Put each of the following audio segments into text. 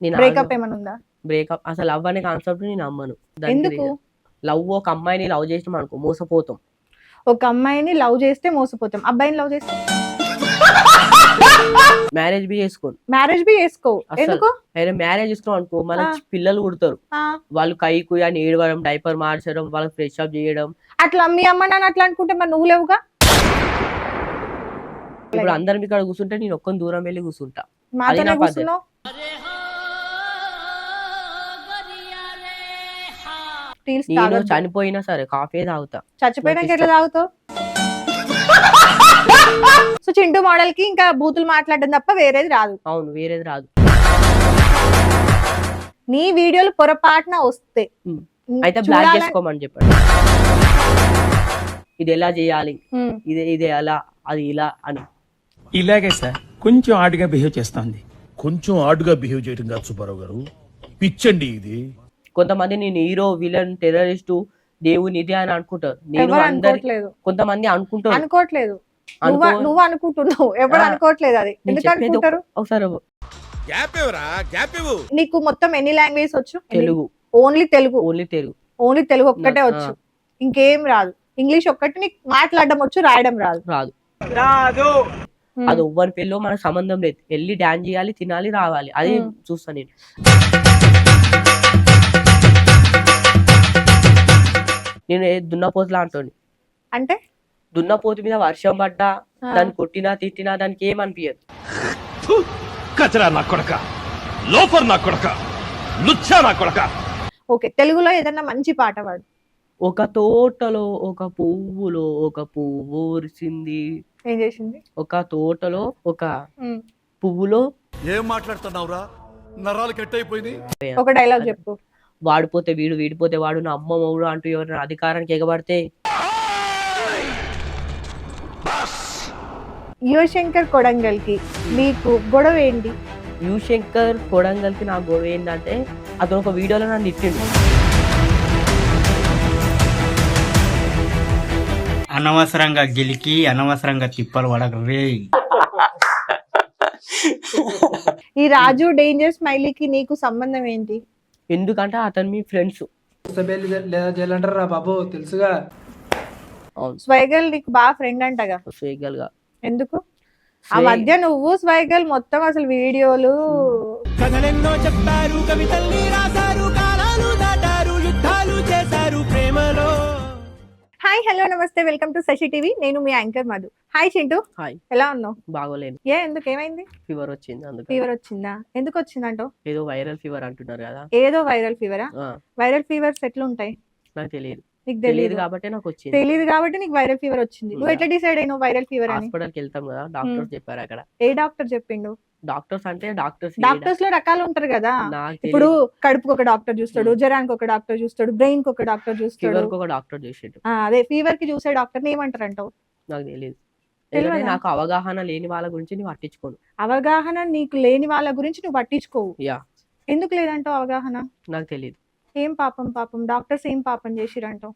నేను బ్రేకప్ ఏమైనా ఉందా? బ్రేకప్ అసలు లవ్ అనే కాన్సెప్ట్ నేను నమ్మను. ఎందుకు? లవ్ ఒక అమ్మాయిని లవ్ చేసినాం అనుకో మోసపోతాం. ఒక అమ్మాయిని లవ్ చేస్తే మోసపోతాం. అబ్బాయిని లవ్ చేస్తే మ్యారేజ్ బి చేసుకోను. మ్యారేజ్ బి చేసుకో. ఎందుకు? అయినా మ్యారేజ్ చేసుకున్నాం అనుకో మళ్ళీ ఆ. పిల్లలు పుడతారు. ఆ, వాళ్ళు కై కుయని ఏడవడం డైపర్ మార్చడం వాళ్ళకి ఫ్రెష్ అప్ చేయడం. అట్లా మీ అమ్మ నాన్న అట్లా అనుకుంటే మరి నువ్వు లేవుగా? ఇప్పుడు అందరం ఇక్కడ కూర్చుంటే నేను ఒక్కని దూరం వెళ్ళి కూర్చుంటా. నేను తాగొద్దు. చనిపోయినా సరే కాఫీ తాగుతా. చచ్చిపోయాక నాకు ఎట్లా తాగుతావు? సో చింటూ మోడల్కి ఇంకా బూతులు మాట్లాడడం తప్ప వేరేది రాదు. అవును వేరేది రాదు. నీ వీడియోలు పొరపాటున వస్తే. అయితే బ్లాక్ చేసుకోమని చెప్పండి. ఇది ఎలా చేయాలి. ఇది ఇది ఎలా? అది ఇలా అని. ఇలాగే సార్ కొంచెం ఆడుగా బిహేవ్ చేస్తోంది. కొంచెం ఆడుగా బిహేవ్ చేయడం కాదు సుబ్బారావు గారు. పిచ్చండి ఇది. కొంతమంది నేను హీరో విలన్ టెర్రరిస్టు దేవుని ఇది అని అనుకుంటారు. నేను అందరి కొంతమంది అనుకుంటారు. అనుకోవట్లేదు. నువ్వు అనుకో నువ్వు అనుకుంటున్నావు. ఎవరు. అనుకోవట్లేదు అది. నేను ఎందుకు చెప్పేది అనుకుంటారు? ఒకసారి గ్యాప్ ఇవ్వరా గ్యాప్ ఇవ్వు. నీకు మొత్తం ఎన్ని లాంగ్వేజ్ వచ్చు? Telugu. Only Telugu. Only Telugu. Only Telugu ఒక్కటే వచ్చు. ఇంకేం రాదు. ఇంగ్లీష్ ఒక్కటి నీకు మాట్లాడడం వచ్చు రాయడం రాదు. రాదు. ఉమ్. అది ఎవ్వరి పెళ్ళో మనకు సంబంధం లేదు. వెళ్ళి డాన్స్ చేయాలి తినాలి రావాలి. అది ఉమ్. చూస్తా నేను. నేను దున్నపోతులా అంటోని అంటే? దున్నపోతు మీద వర్షం పడ్డా. దాన్ని కొట్టినా తిట్టినా దానికి ఏమనిపించదు కచరా నా కొడక లోఫర్ నా కొడక లుచ్చా నా కొడక. ఓకే తెలుగులో ఏదైనా మంచి పాట పాడు. ఒక తోటలో ఒక పువ్వులో ఒక పువ్వు ఉరిసింది ఏం చేసింది? ఒక తోటలో ఒక. పువ్వులో ఏం మాట్లాడుతున్నావురా? నరాలు కట్ అయిపోయింది ఒక డైలాగ్ చెప్పు. వాడిపోతే వీడు వీడిపోతే వాడు నా అమ్మ మౌడు అంటూ ఎవరైనా అధికారానికి ఎగబడితే యువశంకర్ కొడంగల్కి నీకు గొడవ ఏంటి? యు శంకర్ కొడంగల్కి నా గొడవ ఏంటంటే అతను ఒక వీడియోలో నన్ను తిట్టిండు. అనవసరంగా గెలికి అనవసరంగా తిప్పలు పడక రే. ఈ రాజు డేంజర్ స్మైలీకి నీకు సంబంధం ఏంటి? ఎందుకంటే అతను మీ ఫ్రెండ్స్. లేదా జైలంటారా బాబు? తెలుసుగా. అవును. స్వైగల్ నీకు బాగా ఫ్రెండ్ అంటగా. స్వేగల్గా ఎందుకు? ఆ మధ్య నువ్వు స్వైగల్ మొత్తం అసలు వీడియోలు. కథలెన్నో చెప్పారు కవితల్ని రాశారు hi hello namaste. Welcome to Shashi TV నేను మీ anchor Madhu. Hi Chintu hi ఎలా ఉన్నావు? బాగోలేను. ఏ ఎందుకు ఏమైంది? ఫీవర్ వచ్చింది అందుకు ఫీవర్ వచ్చిందా? ఎందుకు వచ్చిందంటో? ఏదో వైరల్ ఫీవర్ అంటున్నారు కదా. ఏదో వైరల్ ఫీవరా ఆ, వైరల్ ఫీవర్స్ ఎట్లుంటాయి? నాకు తెలియదు నీకు తెలియదు కాబట్టి నాకు వచ్చింది. తెలియదు కాబట్టి నీకు వైరల్ ఫీవర్ వచ్చింది. నువ్వు ఎట్లా డిసైడ్ అయినావు వైరల్ ఫీవర్ అని? హాస్పిటల్కి వెళ్తాం కదా డాక్టర్స్ చెప్పారు అక్కడ. ఏ డాక్టర్ చెప్పిండు? డాక్టర్స్ అంటే డాక్టర్స్ డాక్టర్స్లో రకాలు ఉంటారు కదా. ఇప్పుడు కడుపుకి ఒక డాక్టర్ చూస్తాడు జ్వరానికి ఒక డాక్టర్ చూస్తాడు బ్రెయిన్కి ఒక డాక్టర్ చూస్తాడు. ఒక డాక్టర్ చేసిండు. అదే ఫీవర్కి చూసే డాక్టర్ ఏమంటారు అంటావు నాకు తెలియదు నాకు అవగాహన లేని వాళ్ళ గురించి నేను పట్టించుకోను. అవగాహన నీకు లేని వాళ్ళ గురించి నువ్వు పట్టించుకోవు. యా. ఎందుకు లేదంటావు అవగాహన? నాకు తెలియదు ఏం పాపం పాపం. డాక్టర్స్ ఏం పాపం చేసిరంటావు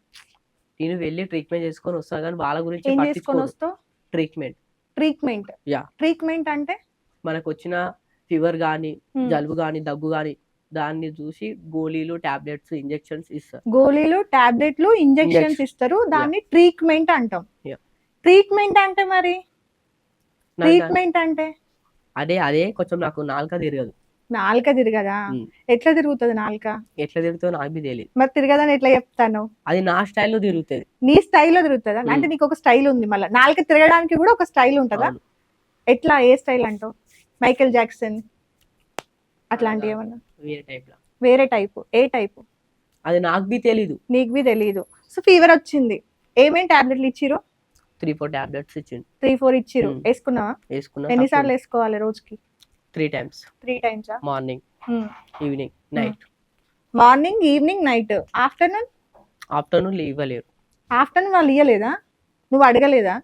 నేను వెళ్ళి ట్రీట్మెంట్ చేసుకొని వస్తాను కానీ వాళ్ళ గురించి ఏం చేసుకొని పట్టించుకోను వస్తావు? ట్రీట్మెంట్. ట్రీట్మెంట్? Yeah. ట్రీట్మెంట్ అంటే? మనకు వచ్చిన ఫీవర్ కానీ Hmm. జలుబు కానీ దగ్గు కానీ దాన్ని చూసి గోళీలు టాబ్లెట్స్ ఇంజెక్షన్స్ ఇస్తారు. గోళీలు టాబ్లెట్లు ఇంజెక్షన్స్. ఇస్తారు. దాన్ని ట్రీట్మెంట్ అంటాం. ట్రీట్మెంట్ అంటే మరి? ట్రీట్మెంట్ అంటే? అదే అదే. కొంచెం నాకు నాలుక తిరగదు. నాలుక తిరగదా. ఎట్లా తిరుగుతుంది నాలుక? ఎట్లా తిరుగుతుందో నాకు బి తెలియదు మరి తిరగదని ఎట్లా చెప్తాను? అది నా స్టైల్లో తిరుగుతుంది. నీ స్టైల్లో తిరుగుతుందా. అంటే నీకు ఒక స్టైల్ ఉంది మళ్ళీ. నాలుక తిరగడానికి కూడా ఒక స్టైల్ ఉంటుందా. ఎట్లా? ఏ స్టైల్ అంటావు? Michael Jackson? అట్లాంటివి ఏమన్నా? వేరే టైప్ వేరే టైపు. ఏ టైపు? అది నాకు బి తెలీదు. నీకు బి తెలియదు సో ఫీవర్ వచ్చింది. ఏమేం టాబ్లెట్లు ఇచ్చిరు త్రీ ఫోర్ టాబ్లెట్స్ ఇచ్చిండు. త్రీ ఫోర్ ఇచ్చిరు. వేసుకున్నావా? వేసుకున్నా ఎన్నిసార్లు వేసుకోవాలి రోజుకి? Three times three టైమ్సా morning evening night morning evening night afternoon afternoon ఇవ్వలేరు. ఆఫ్టర్నూన్ వాళ్ళు ఇయ్యలేదా? నువ్వు అడగలేదా?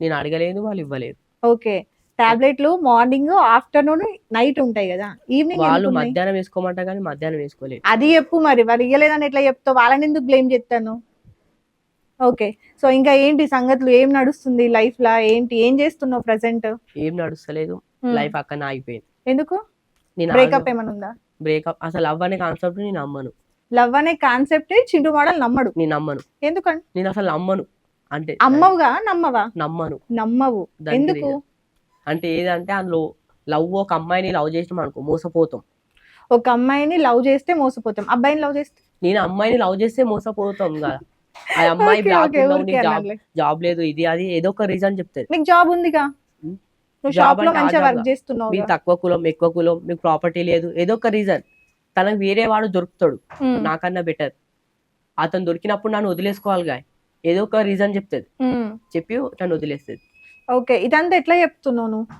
నేను అడగలేదు వాళ్ళు ఇవ్వలేరు ఓకే. టాబ్లెట్లు మార్నింగ్ ఆఫ్టర్నూన్ నైట్ ఉంటాయి కదా. ఈవినింగ్ వాళ్ళు మధ్యాహ్నం వేసుకోమంటా కానీ మధ్యాహ్నం వేసుకోలేదు. అది చెప్పు మరి. వాళ్ళు ఇయ్యలేదని ఎట్లా చెప్తావు? వాళ్ళని ఎందుకు బ్లేమ్ చేస్తాను? ఓకే. సో ఇంకా ఏంటి సంగతులు? ఏం నడుస్తుంది లైఫ్ లా ఏంటి? ఏం చేస్తున్నావు ప్రజెంట్ ఏం నడుస్తలేదు. లైఫ్ అక్కనే ఆగిపోయింది. ఎందుకు? నేను బ్రేకప్ ఏమైనా ఉందా? బ్రేకప్ అసలు లవ్ అనే కాన్సెప్ట్ నేను నమ్మను. లవ్ అనే కాన్సెప్ట్ చింటూ మోడల్ నమ్మడు. నేను నమ్మను. ఎందుకండి నేను అసలు నమ్మను. అంటే అమ్మవుగా నమ్మవా? నమ్మను. నమ్మవు. ఎందుకు. అంటే ఏదంటే అందులో లవ్ ఒక అమ్మాయిని లవ్ చేసినాం అనుకో మోసపోతాం. ఒక అమ్మాయిని లవ్ చేస్తే మోసపోతాం. అబ్బాయిని లవ్ చేస్తే? నేను అమ్మాయిని లవ్ చేస్తే మోసపోతాం కదా. ఆ అమ్మాయి జాబ్ లేదు ఇది అది ఏదో ఒక రీజన్ చెప్తుంది నీకు జాబ్ ఉందిగా. నువ్వు షాప్లో మంచిగా వర్క్. చేస్తున్నావు మీరు తక్కువ కులం ఎక్కువ కులం మీకు ప్రాపర్టీ లేదు ఏదో ఒక రీజన్ తనకు వేరే వాడు దొరుకుతాడు. నాకన్నా బెటర్ అతను దొరికినప్పుడు నన్ను వదిలేసుకోవాలిగా ఏదో ఒక రీజన్ చెప్తుంది. చెప్పి నన్ను వదిలేస్తుంది. ఓకే ఇదంతా ఎట్లా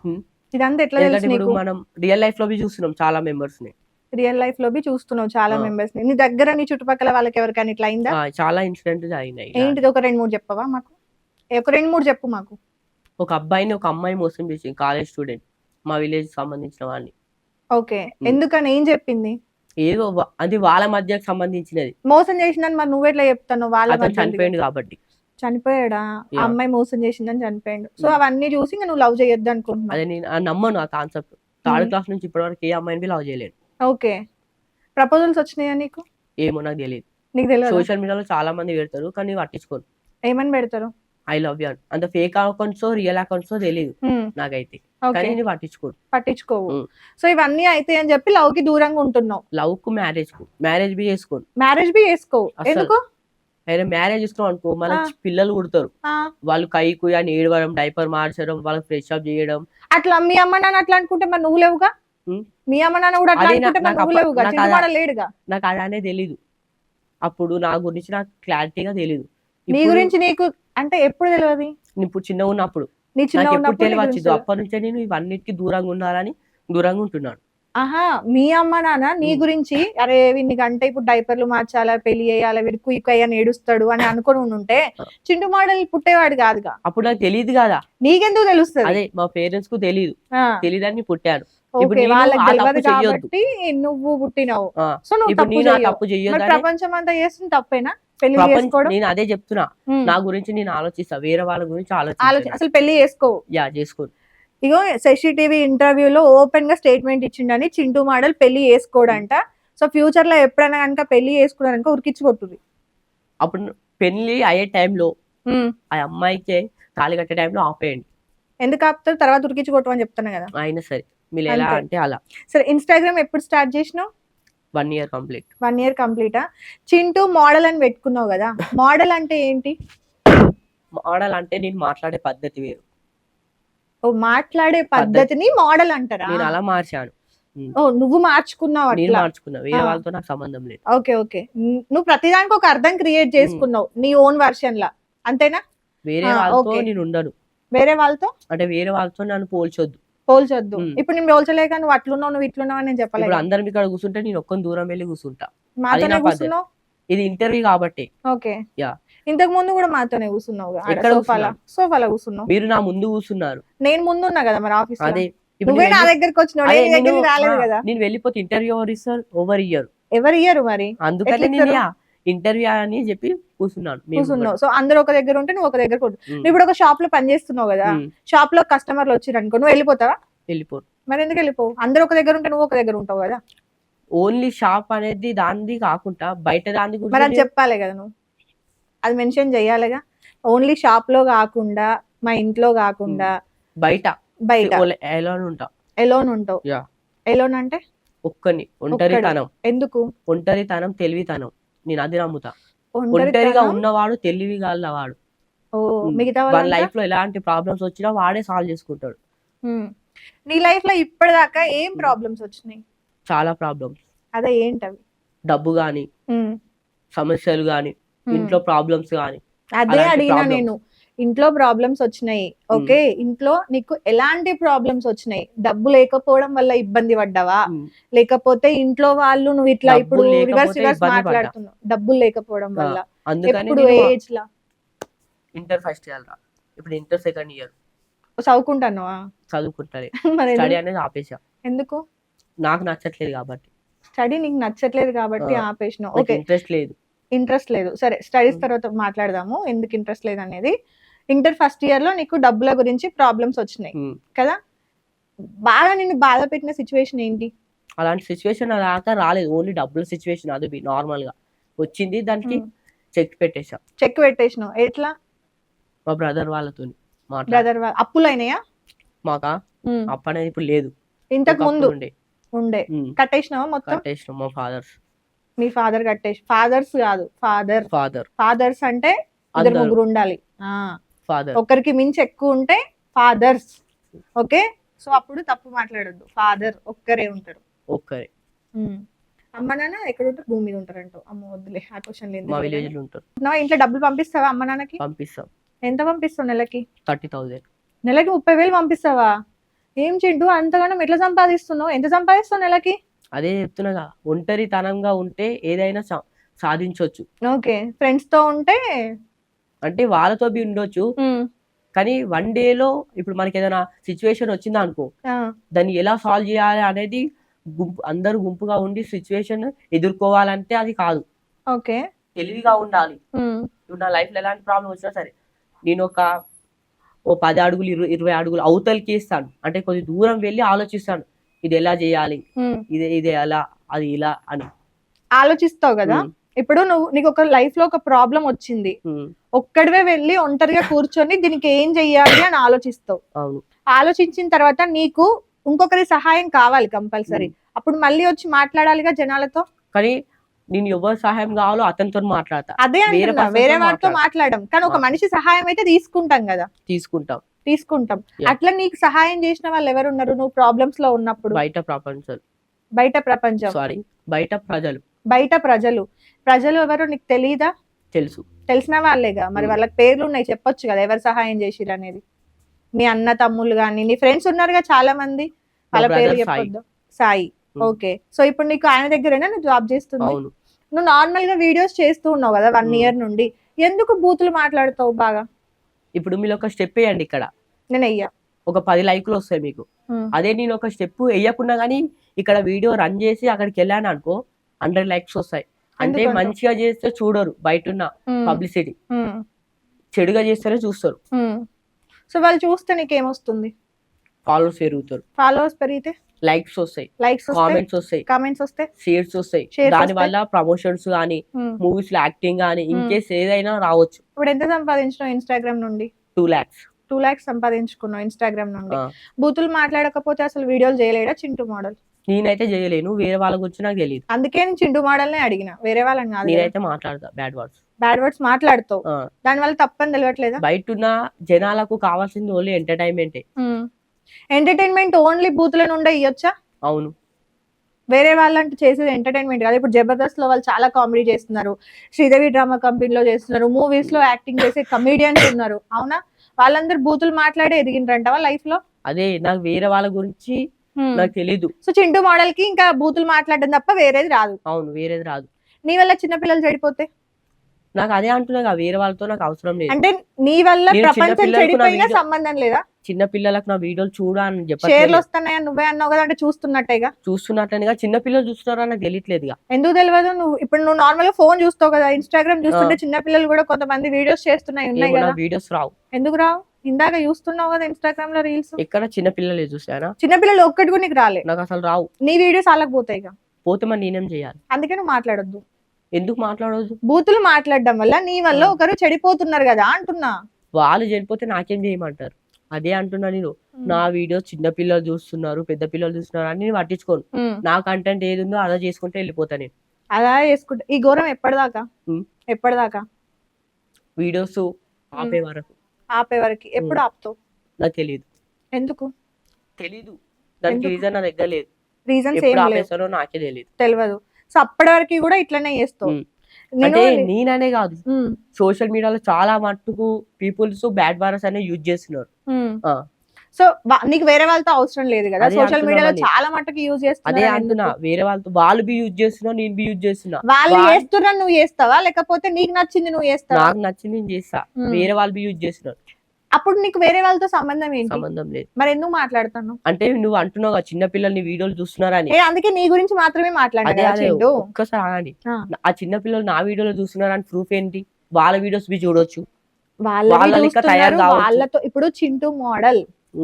Hmm. ఇదంతా ఎట్లా ఇప్పుడు మనం రియల్ లైఫ్లో చూస్తున్నాం చాలా మెంబర్స్ని. రియల్ లైఫ్లో చూస్తున్నావు చాలా. మెంబర్స్ని. నీ దగ్గర నీ చుట్టుపక్కల వాళ్ళకి ఎవరికైనా ఇట్లా అయిందా? చాలా ఇన్సిడెంట్ అయినాయి ఏంటిది? ఒక రెండు మూడు చెప్పవా మాకు? ఒక రెండు మూడు చెప్పు మాకు. ఒక అబ్బాయిని ఒక అమ్మాయి మోసం చేసింది కాలేజ్ స్టూడెంట్ మా విలేజ్ సంబంధించిన వాడిని. ఓకే. ఎందుకని? ఏం చెప్పింది? ఏదో అది వాళ్ళ మధ్యకు సంబంధించినది. మోసం చేసిందని మరి నువ్వెట్లా చెప్తాను వాళ్ళ అతను. చనిపోయింది కాబట్టి. చనిపోయాడా? ఆ. అమ్మాయి మోసం చేసిందని చనిపోయాడు. సో. అవన్నీ చూసి ఇంకా నువ్వు లవ్ చేయొద్దు అనుకుంటున్నావు. అదే నేను ఆ నమ్మను ఆ కాన్సెప్ట్. థర్డ్. క్లాస్ నుంచి ఇప్పటివరకు ఏ అమ్మాయిని లవ్ చేయలేను ఓకే. ప్రపోజల్స్ వచ్చినాయా నీకు? ఏమో నాకు తెలియదు నీకు తెలియదు సోషల్ మీడియాలో చాలా మంది పెడతారు కానీ పట్టించుకోను ఏమని పెడతారు? ఐ లవ్ యూ అంత ఫేక్ అకౌంట్స్ రియల్ అకౌంట్స్ తెలియదు. నాకైతే. కానీ నేను పట్టించుకోను. పట్టించుకోవు. సో ఇవన్నీ అయితే అని చెప్పి లవ్కి దూరంగా ఉంటున్నావు. లవ్కు మ్యారేజ్కు. మ్యారేజ్ బి చేసుకోను. మ్యారేజ్ బి చేసుకోవు. ఎందుకు? మ్యారేజ్ చేసుకున్నాం అనుకో మన. పిల్లలు పుడతారు. ఆ, వాళ్ళు కై కుయా అని ఏడవడం డైపర్ మార్చడం వాళ్ళకి ఫ్రెష్ అప్ చేయడం. అట్లా మీ అమ్మ నాన్న అట్లా అనుకుంటే మరి నువ్వు లేవుగా. మీ అమ్మ నాన్న కూడా అట్లా అనుకుంటే మరి నువ్వు లేవుగా? లేడుగా? నాకు అలానే తెలీదు. అప్పుడు నా గురించి నాకు క్లారిటీగా తెలీదు. నీ గురించి నీకు అంటే ఎప్పుడు తెలియదు ఇప్పుడు చిన్నగా ఉన్నప్పుడు. నీ చిన్న నాకు ఎప్పుడు ఉన్నప్పుడు నీ తెలియదు గురించి తెలియదు. అప్పటి నుంచే నేను ఇవన్నిటికి దూరంగా ఉండాలని దూరంగా ఉంటున్నాను. ఆహా మీ అమ్మ నాన్న నీ. గురించి అరే వీడికి అంటే ఇప్పుడు డైపర్లు మార్చాలా పెళ్ళి చేయాలా వీడు కుయ్యి అని ఏడుస్తాడు అని అనుకుని ఉంటే చింటు మోడల్ పుట్టేవాడు కాదుగా? అప్పుడు నాకు తెలియదు కదా. నీకెందుకు తెలుస్తుంది? అదే మా పేరెంట్స్కు తెలియదు తెలియదని పుట్టాను. నువ్వు పుట్టినావు. సో నువ్వు తప్పు ప్రపంచం అంతా చేస్తుంది తప్పేనా? పెళ్ళి చేసుకోవడం? నేను అదే చెప్తున్నా. నా గురించి నేను ఆలోచిస్తా. వేరే వాళ్ళ గురించి ఆలోచించా అసలు పెళ్ళి చేసుకోవు యా చేసుకోను ఇగో శశి టీవీ ఇంటర్వ్యూలో ఓపెన్గా స్టేట్మెంట్ ఇచ్చిండని చింటూ మోడల్ పెళ్ళి చేసుకోడంట. సో ఫ్యూచర్లో ఎప్పుడైనా కనుక పెళ్ళి చేసుకున్నారనుకో ఉరికిచ్చి కొట్టుర్రి. అప్పుడు పెళ్ళి అయ్యే టైంలో ఆ అమ్మాయికి తాళి కట్టే టైంలో ఆపేయండి. ఎందుకు ఆపుతారు? తర్వాత ఉరికిచ్చి కొట్టమని చెప్తాను కదా. అయినా సరే. మీరు ఎలా. అంటే అలా. సరే ఇన్స్టాగ్రామ్ ఎప్పుడు స్టార్ట్ చేసినావు? One year complete one year కంప్లీటా Chintu model అని పెట్టుకున్నావు కదా మోడల్ అంటే ఏంటి? మోడల్ అంటే నేను మాట్లాడే పద్ధతి వేరు. ఓ మాట్లాడే పద్ధతిని మోడల్ అంటారా? నేను అలా మార్చాను. ఓ నువ్వు మార్చుకున్నావు నేను మార్చుకున్నా వేరే. వాళ్ళతో నాకు సంబంధం లేదు. Okay okay. నువ్వు ప్రతిదానికి ఒక అర్థం క్రియేట్ చేసుకున్నావు నీ ఓన్ వర్షన్ లా. అంతేనా? వేరే వాళ్ళతో. నేను ఉండను. వేరే వాళ్ళతో? అంటే వేరే వాళ్ళతో నన్ను పోల్చొద్దు. పోల్చొద్దు. ఇప్పుడు నేను పోల్చలేక నువ్వు అట్లున్నావు నువ్వు ఇట్లున్నావు అని నేను ఇప్పుడు చెప్పలేదు అందరం ఇక్కడ కూర్చుంటే నేను ఒక్క దూరం వెళ్ళి కూర్చుంటా. మాతోనే నా పద్ధతి. కూర్చున్నావు? ఇది ఇంటర్వ్యూ కాబట్టి. ఓకే. Yeah. ఇంతకు ముందు కూడా మాతోనే కూర్చున్నావు సోఫాలో? కూర్చున్నా? సోఫాలో కూర్చున్నావు? మీరు నా ముందు కూర్చున్నారు. నేను ముందున్నా కదా మరి ఆఫీస్ అదే ఇప్పుడు నువ్వే నేను నా వెళ్ళి- దగ్గరికి వచ్చినావు అదే నేను నీ నేను- దగ్గరికి రాలేదు ఆ, కదా. నేను వెళ్ళిపోతే ఇంటర్వ్యూ ఓవర్ ఇస్తారు? ఓవర్ ఇయ్యరు. ఎవరు ఇయ్యరు మరి? అందుకని ఎట్లా నేను ఇస్తారు? ఇంటర్వ్యూ అని చెప్పి కూర్చున్నాను కూర్చున్నావు. సో అందరూ ఒక దగ్గర ఉంటే నువ్వు ఒక దగ్గర కూర్చు. ఇప్పుడు ఒక షాప్లో పని చేస్తున్నావు కదా షాప్లో కస్టమర్లు వచ్చారు అనుకో నువ్వు వెళ్ళిపోతావా? వెళ్ళిపోరు మరి ఎందుకు వెళ్ళిపోవు? అందరూ ఒక దగ్గర ఉంటే నువ్వు ఒక దగ్గర ఉంటావు కదా. ఓన్లీ షాప్ అనేది దానిది కాకుండా బయట దాని మరి గురించి చెప్పాలి కదా నువ్వు. అది మెన్షన్ చెయ్యాలిగా ఓన్లీ షాప్లో కాకుండా మా ఇంట్లో కాకుండా బయట. బయట. ఎలా ఉంటా. ఎలోన్ ఉంటావు. ఎలోన్ అంటే? ఒక్కని. ఒంటరితనం. ఎందుకు? ఒంటరితనం తెలివితనం. నేను అది నమ్ముతా ఒంటరిగా? ఉన్నవాడు తెలివి వాడు వాళ్ళ? లైఫ్లో ఎలాంటి ప్రాబ్లమ్స్ వచ్చినా వాడే సాల్వ్ చేసుకుంటాడు. నీ లైఫ్లో ఇప్పటిదాకా ఏం ప్రాబ్లమ్స్ వచ్చినాయి చాలా ప్రాబ్లమ్స్ అదే ఏంటవి డబ్బు గాని. సమస్యలు గాని. ఇంట్లో ప్రాబ్లమ్స్ గాని అదే అడిగినా. నేను ఇంట్లో ప్రాబ్లమ్స్ వచ్చినాయి. ఓకే ఇంట్లో నీకు ఎలాంటి ప్రాబ్లమ్స్ వచ్చినాయి? డబ్బు లేకపోవడం వల్ల ఇబ్బంది పడ్డావా. లేకపోతే ఇంట్లో వాళ్ళు నువ్వు ఇట్లా ఇప్పుడు రివర్స్ రివర్స్. మాట్లాడుతున్నావు. డబ్బులు లేకపోవడం వల్ల. ఎప్పుడు ఏజ్ లా ఇంటర్ ఫస్ట్ ఇయర్ ఇప్పుడు ఇంటర్ సెకండ్ ఇయర్ చదువుకుంటానువా చదువుకుంటారే మరి స్టడీ? అనేది ఆపేసా ఎందుకు? నాకు నచ్చట్లేదు కాబట్టి. స్టడీ నీకు నచ్చట్లేదు కాబట్టి ఆ. ఆపేసినావు. నాకు ఓకే. ఇంట్రెస్ట్ లేదు. ఇంట్రెస్ట్ లేదు. సరే స్టడీస్. తర్వాత మాట్లాడదాము. ఎందుకు ఇంట్రెస్ట్ లేదు అనేది ఇంటర్ ఫస్ట్ ఇయర్లో నీకు డబ్బుల గురించి ప్రాబ్లమ్స్ వచ్చినాయి. కదా? బాగా నిన్ను బాధ పెట్టిన సిచ్యువేషన్ ఏంటి? అలాంటి సిచ్యువేషన్ దాకా రాలేదు. ఓన్లీ డబ్బుల సిచ్యువేషన్ అది నార్మల్గా. వచ్చింది దానికి. చెక్ పెట్టేశాం. చెక్ పెట్టేసినావు. ఎట్లా? మా బ్రదర్ వాళ్ళతో బ్రదర్ అప్పులు అయినాయా మాకా? అప్పు అనేది ఇప్పుడు లేదు. ఇంతకు ముందు? ఉండే. ఉండే. కట్టేసినావా మొత్తం? కట్టేసినాం మా ఫాదర్స్ మీ ఫాదర్ కట్టేసి ఫాదర్స్ కాదు ఫాదర్ ఫాదర్ ఫాదర్స్ అంటే ఇద్దరు. ముగ్గురు ఉండాలి. ఆ. ఫాదర్ ఒకరికి మించి ఎక్కువ ఉంటే ఫాదర్స్ ఓకే సో అప్పుడు తప్పు మాట్లాడొద్దు. ఫాదర్ ఒక్కరే ఉంటారు. ఒక్కరే. ఉమ్. అమ్మ నాన్న ఎక్కడ ఉంటారు భూమి మీద ఉంటారంట. అమ్మ వద్దులే ఆ క్వశ్చన్ లేదు మా విలేజ్లో ఉంటారు. ఇంట్లో డబ్బులు పంపిస్తావా అమ్మ నాన్నకి? పంపిస్తాం. ఎంత పంపిస్తావు నెలకి? Thirty thousand. నెలకి ముప్పై వేలు పంపిస్తావా? ఏం చింటూ అంతగానం ఎట్లా సంపాదిస్తున్నావు? ఎంత సంపాదిస్తావు నెలకి? అదే చెప్తున్నాగా ఒంటరితనంగా ఉంటే ఏదైనా సా- సాధించొచ్చు. ఓకే ఫ్రెండ్స్తో ఉంటే అంటే వాళ్ళతో బి ఉండొచ్చు. కానీ వన్ డేలో ఇప్పుడు మనకి ఏదైనా సిచ్యువేషన్ వచ్చిందా అనుకో దాన్ని ఎలా సాల్వ్ చేయాలి అనేది గుంపు అందరు గుంపుగా ఉండి సిచ్యువేషన్ ఎదుర్కోవాలంటే అది కాదు. ఓకే. తెలివిగా ఉండాలి. ఇప్పుడు నా లైఫ్లో ఎలాంటి ప్రాబ్లం వచ్చినా సరే నేను ఒక ఓ పది అడుగులు ఇరవై ఇరవై అడుగులు అవతలకి ఇస్తాను అంటే కొద్ది దూరం వెళ్ళి ఆలోచిస్తాను. ఇది ఎలా చేయాలి. ఇది ఇది ఎలా? అది ఇలా అని. ఆలోచిస్తావు కదా? ఇప్పుడు నువ్వు నీకు ఒక లైఫ్లో ఒక ప్రాబ్లం వచ్చింది. ఒక్కడివే వెళ్ళి ఒంటరిగా కూర్చొని దీనికి ఏం చెయ్యాలి అని ఆలోచిస్తావు. ఆలోచించిన తర్వాత నీకు ఇంకొకరి సహాయం కావాలి కంపల్సరీ అప్పుడు మళ్ళీ వచ్చి మాట్లాడాలిగా జనాలతో? కానీ నేను ఎవరు సహాయం కావాలో అతనితో మాట్లాడతా. అదే వేరే అంటున్నా person తో వేరే వారితో మాట్లాడ- మాట్లాడడం. కానీ ఒక. మనిషి సహాయం అయితే తీసుకుంటాం కదా. తీసుకుంటాం. తీసుకుంటాం. అట్లా నీకు సహాయం చేసిన వాళ్ళు ఎవరు ఉన్నారు నువ్వు ప్రాబ్లమ్స్లో ఉన్నప్పుడు? బయట ప్రపంచం. బయట ప్రపంచం. సారీ బయట ప్రజలు. బయట ప్రజలు. ప్రజలు ఎవరు నీకు తెలీదా? తెలుసు. తెలిసిన వాళ్ళేగా. మరి. వాళ్ళకి పేర్లు ఉన్నాయి చెప్పొచ్చు కదా ఎవరు సహాయం చేసిరు అనేది. మీ అన్న తమ్ముళ్ళు కానీ నీ ఫ్రెండ్స్ ఉన్నారుగా చాలా మంది వాళ్ళ పేర్లు. చెప్పొద్దు. సాయి. ఓకే. సో ఇప్పుడు నీకు ఆయన దగ్గరేనా? నువ్వు జాబ్ చేస్తుంది? నువ్వు నార్మల్గా వీడియోస్ చేస్తూ ఉన్నావు కదా వన్. ఇయర్ నుండి. ఎందుకు బూతులు మాట్లాడుతావు బాగా? ఇప్పుడు మీరు ఒక స్టెప్ వేయండి ఇక్కడ. నేను అయ్యా ఒక పది లైకులు వస్తాయి మీకు. అదే నేను ఒక స్టెప్ వేయకున్నా కానీ ఇక్కడ వీడియో రన్ చేసి అక్కడికి వెళ్ళాను అనుకో హండ్రెడ్ లైక్స్ వస్తాయి. అంటే? మంచిగా చేస్తే చూడరు బయట ఉన్న పబ్లిసిటీ చెడుగా చేస్తేనే చూస్తారు. సో వాళ్ళు చూస్తే నీకేమొస్తుంది? ఫాలోవర్స్ పెరుగుతారు. ఫాలోవర్స్ పెరిగితే? లైక్స్ వస్తాయి. లైక్స్ వస్తాయి? కామెంట్స్ వస్తాయి. కామెంట్స్ వస్తే షేర్స్ వస్తాయి. దాని వస్తాయి. వల్ల ప్రమోషన్స్ కానీ. మూవీస్లో యాక్టింగ్ కానీ ఇన్ Hmm. కేస్ ఏదైనా రావచ్చు. ఇప్పుడు ఎంత సంపాదించినావు ఇన్స్టాగ్రామ్ నుండి? టూ లాక్స్ టూ లాక్స్ సంపాదించుకున్నావు ఇన్స్టాగ్రామ్ నుండి. బూతులు మాట్లాడకపోతే అసలు వీడియోలు చేయలేడా చింటూ మోడల్? నేనైతే చేయలేను వేరే వాళ్ళ గురించి నాకు తెలియదు అందుకే నేను చింటూ మోడల్ నే అడిగిన వేరే వాళ్ళని కాదు నేనైతే మాట్లాడతా బ్యాడ్ వర్డ్స్ బ్యాడ్ వర్డ్స్ మాట్లాడుతావు. దాని వల్ల తప్పని తెలియట్లేదా బయట ఉన్న జనాలకు కావాల్సింది ఓన్లీ ఎంటర్టైన్మెంటే ఎంటర్టైన్మెంట్ ఓన్లీ బూతుల నుండే ఇవ్వచ్చా అవును. వేరే వాళ్ళంటూ చేసేది ఎంటర్టైన్మెంట్ కాదు. ఇప్పుడు జబర్దస్త్లో వాళ్ళు చాలా కామెడీ చేస్తున్నారు. శ్రీదేవి డ్రామా కంపెనీలో చేస్తున్నారు. మూవీస్లో యాక్టింగ్ చేసే కమీడియన్స్ ఉన్నారు. అవునా? వాళ్ళందరూ బూతులు మాట్లాడే ఎదిగిండ్రంటవా లైఫ్లో? అదే నాకు వేరే వాళ్ళ గురించి నాకు తెలీదు. సో చింటూ మోడల్కి ఇంకా బూతులు మాట్లాడడం తప్ప వేరేది రాదు. అవును వేరేది రాదు. నీ వల్ల చిన్నపిల్లలు చెడిపోతే? నాకు అదే అంటున్నా వేరే వాళ్ళతో నాకు అవసరం లేదు. అంటే నీ వల్ల ప్రపంచం చెడిపోయినా సంబంధం లేదా? చిన్న పిల్లలకు నా వీడియోలు చూడ అని షేర్లు చెప్పట్లేదు వస్తున్నాయని నువ్వే అన్నావు కదా అంటే చూస్తున్నట్టేగా చూస్తున్నట్లనిగా చిన్న పిల్లలు చూస్తున్నారా నాకు తెలియట్లేదుగా ఎందుకు తెలియదు నువ్వు ఇప్పుడు నువ్వు నార్మల్గా ఫోన్ చూస్తావు కదా ఇన్స్టాగ్రామ్ చూస్తుంటే. చిన్న పిల్లలు కూడా కొంతమంది వీడియోస్ చేస్తున్నాయి ఉన్నాయి కదా. వీడియోస్ రావు. ఎందుకు రావు? ఇందాక చూస్తున్నావు కదా ఇన్స్టాగ్రామ్లో రీల్స్ ఎక్కడ? చిన్న పిల్లలే చూసారా చిన్న పిల్లలు ఒక్కటి కూడా నీకు రాలే. నాకు అసలు రావు. నీ వీడియోస్ వాళ్ళకి పోతాయి ఇక. పోతే మరి నేనేం చేయాలి? అందుకే నువ్వు మాట్లాడొద్దు. ఎందుకు మాట్లాడదు బూతులు మాట్లాడడం వల్ల నీ వల్ల. ఒకరు చెడిపోతున్నారు కదా అంటున్నా. వాళ్ళు చనిపోతే నాకేం చేయమంటారు? అదే అంటున్నా నేను. నా వీడియో చిన్న పిల్లలు చూస్తున్నారు పెద్ద పిల్లలు చూస్తున్నారు అని నేను పట్టించుకోను. నా కంటెంట్ ఏది ఉందో అలా చేసుకుంటే వెళ్ళిపోతా నేను. అలా చేసుకుంటా. ఈ ఘోరం ఎప్పటిదాకా. ఎప్పటిదాకా? వీడియోస్ ఆపే వరకు. ఆపే వరకు ఎప్పుడు ఆపుతావు? నాకు తెలియదు ఎందుకు? తెలీదు. దానికి ఎందుకు? రీజన్ నా దగ్గర లేదు. రీజన్స్ ఎప్పుడు ఏం లేవు. ఆపేస్తారో నాకే తెలియదు తెలియదు సో అప్పటి వరకు కూడా ఇట్లనే చేస్తావు. ఉమ్. నేను అంటే నేననే కాదు. ఉమ్, సోషల్ మీడియాలో చాలా మట్టుకు పీపుల్స్ బ్యాడ్ వారస్ అనే యూజ్ చేస్తున్నారు. ఉమ్. ఆ. సో నీకు వేరే వాళ్ళతో అవసరం లేదు కదా. సోషల్ మీడియాలో. చాలా మట్టుకు యూజ్ అదే అంటున్నా. వేరే వాళ్ళతో వాళ్ళు బి యూజ్ చేస్తున్నా నేను బి యూజ్ చేస్తున్నా. వాళ్ళు చేస్తున్నా నువ్వు చేస్తావా? లేకపోతే నీకు నచ్చింది నువ్వు చేస్తావా? నాకు నచ్చింది నేను చేస్తా. వేరే వాళ్ళు బి యూజ్ చేస్తున్నారు. అప్పుడు నీకు వేరే వాళ్ళతో సంబంధం ఏంటి? సంబంధం లేదు. మరి ఎందుకు మాట్లాడుతాను అంటే నువ్వు అంటున్నావు చిన్న పిల్లల్ని వీడియోలు చూస్తున్నారని అందుకే నీ గురించి మాత్రమే చింటూ? ఒక్కసారి ఆ. చిన్న పిల్లలు నా వీడియోలో చూస్తున్నారని ప్రూఫ్ ఏంటి? వాళ్ళ వీడియోస్ బి చూడొచ్చు. వాళ్ళ. వాళ్ళతో ఇప్పుడు చింటూ మోడల్.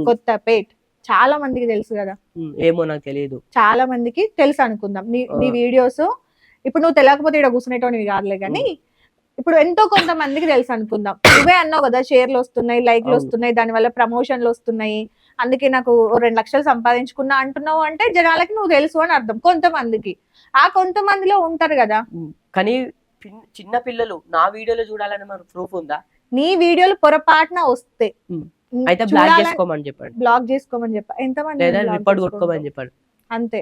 కొత్తపేట్. చాలా మందికి తెలుసు కదా. ఏమో నాకు తెలియదు చాలా మందికి తెలుసు అనుకుందాం. నీ నీ. వీడియోస్ ఇప్పుడు నువ్వు తెలియకపోతే ఇక్కడ కూర్చునేటోనివి కాదులే కానీ ఇప్పుడు ఎంతో కొంతమందికి తెలుసు అనుకుందాం. నువ్వే అన్నావు కదా షేర్లు వస్తున్నాయి లైక్లు. వస్తున్నాయి దానివల్ల ప్రమోషన్లు వస్తున్నాయి. అందుకే నాకు రెండు లక్షలు సంపాదించుకున్నా అంటున్నావు అంటే జనాలకి నువ్వు తెలుసు అని అర్థం. కొంతమందికి. ఆ కొంతమందిలో ఉంటారు కదా. కానీ చిన్న పిల్లలు నా వీడియోలో చూడాలని మన ప్రూఫ్ ఉందా? నీ వీడియోలు పొరపాటున వస్తే. అయితే బ్లాక్ చేసుకోమని చెప్పండి. బ్లాక్ చేసుకోమని చెప్ప. ఎంతమంది లేదా రిపోర్ట్? కొట్టుకోమని చెప్పండి. అంతే.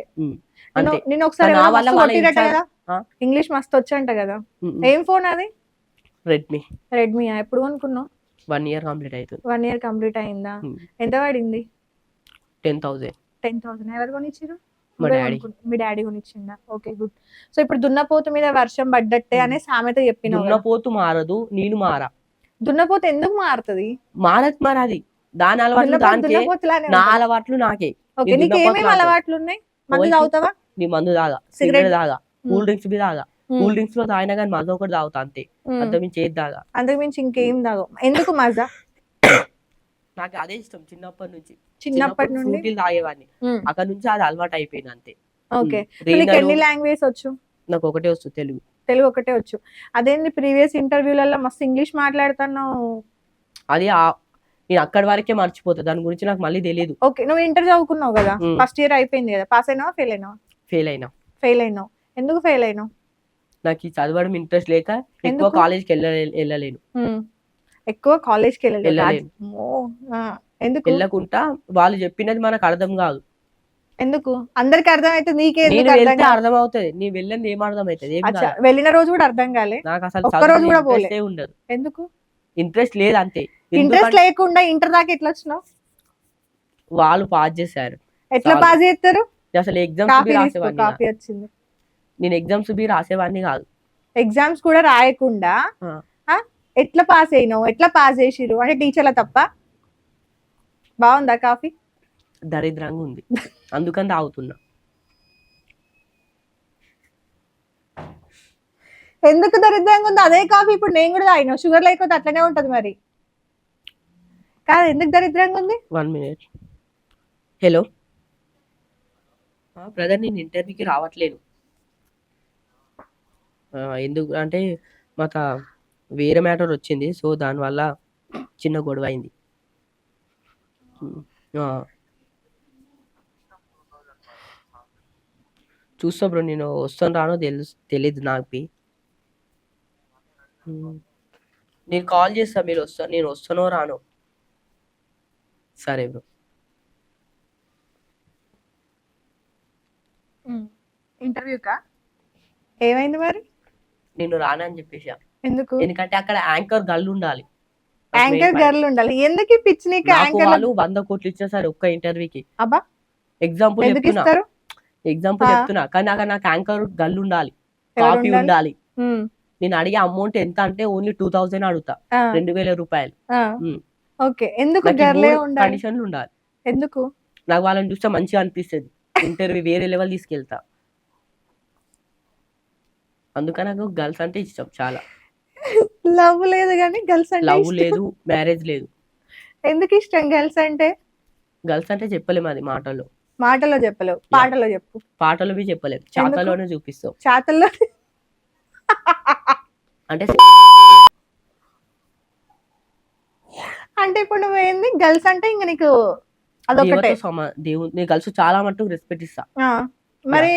నేను ఒకసారి? ఇంగ్లీష్ మస్తు వచ్చంట కదా? ఏం ఫోన్ అది? రెడ్మీ రెడ్మీ ఎప్పుడు కొనుక్కున్నావు? వన్ ఇయర్ కంప్లీట్ అవుతుంది వన్ ఇయర్ కంప్లీట్ అయిందా. ఎంత పడింది? టెన్ థౌసండ్ టెన్ థౌసండ్ ఎవరు కొనిచ్చారు మా డాడీ. కొనిచ్చిందా? ఓకే గుడ్ సో ఇప్పుడు దున్నపోతు మీద వర్షం పడ్డట్టే అనే సామెత చెప్పినావు కదా. దున్నపోతు మారదు నేను మారా. దున్నపోతు ఎందుకు మారుతుంది? మారదు మారది దాని అలవాట్లు దానికే. నా. అలవాట్లు నాకే. ఓకే ఈ నీకు దున్నపోతు ఏమేమి లాగా. అలవాట్లు ఉన్నాయి మందు తాగుతావా? నీ మందు తాగా. సిగరెట్? తాగా. కూల్ డ్రింక్స్ బి తాగా. కూల్ డ్రింక్స్లో తాగినా కానీ మజా ఒకటి తాగుతా అంతే. ఉమ్. అంత మించి ఏది తాగా. అంతకు మించి ఇంకేం తాగవు. ఎందుకు మజా? నాకు అదే ఇష్టం చిన్నప్పటి నుంచి. చిన్నప్పటి నుండి? తాగేవాడిని. అక్కడ నుంచి అది అలవాటు అయిపోయింది అంతే. ఓకే. ఎన్ని లాంగ్వేజ్ వచ్చు? నాకు ఒకటే వస్తుంది తెలుగు. తెలుగు ఒకటే వచ్చు. అదేంది ప్రీవియస్ ఇంటర్వ్యూలలో మస్తు ఇంగ్లీష్ మాట్లాడుతున్నావు? అది నేను అక్కడి వరకే మర్చిపోతా. దాని గురించి నాకు మళ్ళీ తెలియదు ఓకే నువ్వు ఇంటర్ చదువుకున్నావు కదా. ఫస్ట్ ఇయర్ అయిపోయింది కదా? పాస్ అయినావా ఫెయిల్ అయినావా? ఫెయిల్ అయినా. ఫెయిల్ అయినావు. ఎందుకు ఫెయిల్ అయినావు? నాకు ఈ చదవడం ఇంట్రెస్ట్ లేక ఎక్కువ? కాలేజ్కి వెళ్ళ వెళ్ళలేను. ఎక్కువ కాలేజ్కి వెళ్ళలేదు. ఎందుకు? వెళ్ళకుండా వాళ్ళు చెప్పినది మనకు అర్థం కాదు. ఎందుకు? అందరికి అర్థమైతే నీకే అర్థం అవుతుంది నీ వెళ్ళింది ఏం అర్థం అవుతుంది వెళ్ళిన రోజు కూడా అర్థం కాలే? నాకు అసలు ఒక్క రోజు కూడా పోలే. ఉండదు. ఎందుకు? ఇంట్రెస్ట్ లేదు అంతే. ఇంట్రెస్ట్ లేకుండా ఇంటర్ దాకా ఎట్లా వచ్చినావు? వాళ్ళు పాస్ చేశారు. ఎట్లా. పాస్ చేస్తారు? అసలు ఎగ్జామ్స్ కాపీ వచ్చింది. నేను ఎగ్జామ్స్ బి రాసేవాడిని కాదు. ఎగ్జామ్స్ కూడా రాయకుండా ఎట్లా పాస్ అయినావు? ఎట్లా పాస్ చేసిరు అంటే టీచర్ల తప్ప? బాగుందా కాఫీ? దరిద్రంగా ఉంది. అందుకని తాగుతున్నా. ఎందుకు దరిద్రంగా ఉంది? అదే కాఫీ ఇప్పుడు నేను కూడా తాగినా. షుగర్ లేకపోతే అట్లనే ఉంటది మరి. కాదు ఎందుకు దరిద్రంగా ఉంది? వన్ మినిట్ హలో బ్రదర్ నేను ఇంటర్వ్యూకి రావట్లేను ఎందుకు? అంటే మాకు వేరే మ్యాటర్ వచ్చింది. సో దానివల్ల చిన్న గొడవ అయింది ఉమ్, ఆ. చూస్తా బ్రో నేను వస్తాను రానో తెలుసు తెలీదు నాకు. నేను కాల్ చేస్తా మీరు వస్తా నేను వస్తానో రానో. సరే బ్రో. ఇంటర్వ్యూకా? ఏమైంది మరి? నేను రానని చెప్పేసా ఎందుకు? ఎందుకంటే అక్కడ యాంకర్ గల్లు ఉండాలి. యాంకర్ గర్ల్ ఉండాలి. ఎందుకు పిచ్చి నీకు యాంకర్ వాళ్ళు వంద కోట్లు ఇచ్చినా సరే ఒక్క ఇంటర్వ్యూకి. అబ్బా. ఎగ్జాంపుల్ ఎందుకు ఇస్తారు? ఎగ్జాంపుల్. చెప్తున్నా. కానీ నాకు నాకు యాంకర్ గల్లు ఉండాలి. కాపీ ఉండాలి? నేను అడిగే అమౌంట్ ఎంత అంటే ఓన్లీ టూ థౌసండ్ అడుగుతా. రెండు వేల రూపాయలు. ఓకే. ఎందుకు కండిషన్లు ఉండాలి? ఎందుకు? నాకు వాళ్ళని చూస్తే మంచిగా అనిపిస్తుంది. ఇంటర్వ్యూ వేరే లెవెల్ తీసుకెళ్తా. అందుకని నాకు గర్ల్స్ అంటే ఇష్టం చాలా. లవ్ లేదు కానీ గర్ల్స్ అంటే లవ్. లేదు మ్యారేజ్ లేదు. ఎందుకు ఇష్టం గర్ల్స్ అంటే? గర్ల్స్ అంటే చెప్పలేము అది మాటల్లో. మాటలో చెప్పలేవు పాటలో చెప్పు. పాటలు బి చెప్పలేము చాతలోనే చూపిస్తాం చాతల్లో అంటే అంటే ఇప్పుడు నువ్వు ఏంది? గర్ల్స్ అంటే ఇంక నీకు అదొకటే. దేవుడు నేను కలిసి చాలా మట్టుకు రెస్పెక్ట్ ఇస్తా. మరి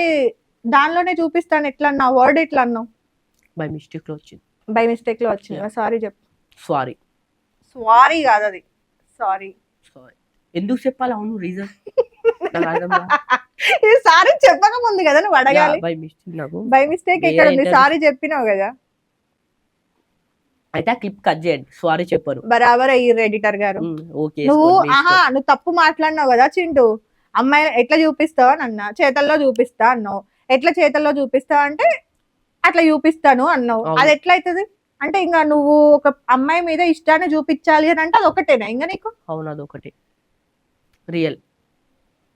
దానిలోనే చూపిస్తాను ఎట్లా అన్నావు వర్డ్ ఎట్లా అన్నావు బై మిస్టేక్లో వచ్చింది. బై మిస్టేక్లో వచ్చింది. సారీ చెప్పు. సారీ సారీ కాదు అది సారీ సారీ ఎందుకు చెప్పాలి? అవును రీజన్ ఇది సారీ చెప్పక ముందు కదా నువ్వు అడగాలి. బై మిస్టేక్ నాకు. బై మిస్టేక్ ఎక్కడ ఉంది? సారీ చెప్పినావు కదా. అయితే ఆ క్లిప్ కట్ చేయండి. సారీ చెప్పాను బరాబర్ అయ్యి ఎడిటర్ గారు. ఓకే నువ్వు ఆహా నువ్వు తప్పు మాట్లాడినావు కదా చింటూ. అమ్మాయి ఎట్లా చూపిస్తావు అని అన్నా. చేతల్లో చూపిస్తా అన్నావు. ఎట్లా చేతల్లో చూపిస్తావు అంటే అట్లా చూపిస్తాను అన్నావు. అది ఎట్లా అవుతుంది అంటే ఇంకా నువ్వు ఒక అమ్మాయి మీద ఇష్టాన్ని చూపించాలి అని అంటే అది ఒకటేనా ఇంకా నీకు? అవును అదొకటి. రియల్.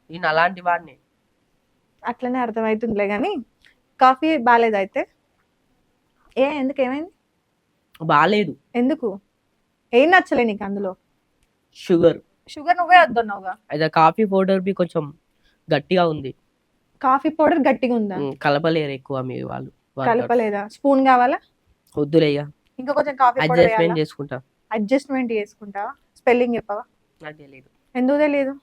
నేను అలాంటి వాడిని. అట్లనే అర్థమవుతుందిలే కానీ కాఫీ బాగాలేదు అయితే? ఏ ఎందుకు ఏమైంది బాగాలేదు ఎందుకు? ఏం నచ్చలే నీకు అందులో? షుగర్. షుగర్ నువ్వే వద్దన్నావుగా? అయితే కాఫీ పౌడర్ బి కొంచెం గట్టిగా ఉంది. కాఫీ పౌడర్ గట్టిగా ఉందా? ఉమ్, కలపలేరు ఎక్కువ మీ వాళ్ళు. కలపలేదా? స్పూన్ కావాలా? వద్దులే ఇక ఇంకా కొంచెం కాఫీ పౌడర్ అడ్జస్ట్మెంట్ చేసుకుంటా. అడ్జస్ట్మెంట్ చేసుకుంటావా? స్పెల్లింగ్ చెప్పవా? నాకు తెలియదు ఎందుకు తెలియదు